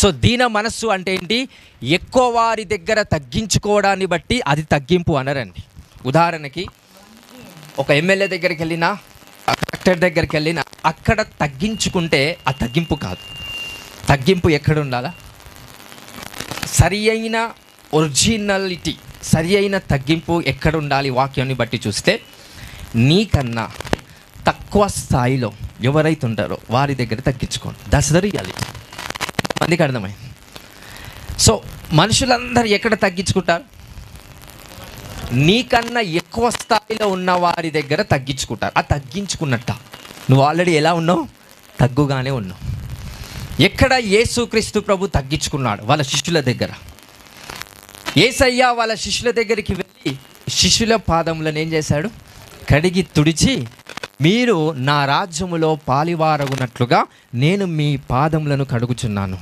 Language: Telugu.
సో దీన మనస్సు అంటే ఏంటి? ఎక్కువ వారి దగ్గర తగ్గించుకోవడాన్ని బట్టి అది తగ్గింపు అనరండి. ఉదాహరణకి ఒక ఎమ్మెల్యే దగ్గరికి వెళ్ళినా కలెక్టర్ దగ్గరికి వెళ్ళినా అక్కడ తగ్గించుకుంటే ఆ తగ్గింపు కాదు. తగ్గింపు ఎక్కడ ఉండాలా సరి అయిన ఒరిజినాలిటీ సరి అయిన తగ్గింపు ఎక్కడ ఉండాలి వాక్యాన్ని బట్టి చూస్తే నీకన్నా తక్కువ స్థాయిలో ఎవరైతే ఉంటారో వారి దగ్గర తగ్గించుకోండి. దట్స్ ద రియాలిటీ మందికి అర్థమైంది. సో మనుషులందరూ ఎక్కడ తగ్గించుకుంటారు? నీకన్నా ఎక్కువ స్థాయిలో ఉన్న వారి దగ్గర తగ్గించుకుంటారు. ఆ తగ్గించుకున్నట్ట. నువ్వు ఆల్రెడీ ఎలా ఉన్నావు? తగ్గుగానే ఉన్నావు. ఎక్కడ యేసుక్రీస్తు ప్రభు తగ్గించుకున్నాడు? వాళ్ళ శిష్యుల దగ్గర. ఏసయ్య వాళ్ళ శిష్యుల దగ్గరికి వెళ్ళి శిష్యుల పాదములను ఏం చేశాడు? కడిగి తుడిచి మీరు నా రాజ్యములో పాలివారగునట్లుగా నేను మీ పాదములను కడుగుచున్నాను.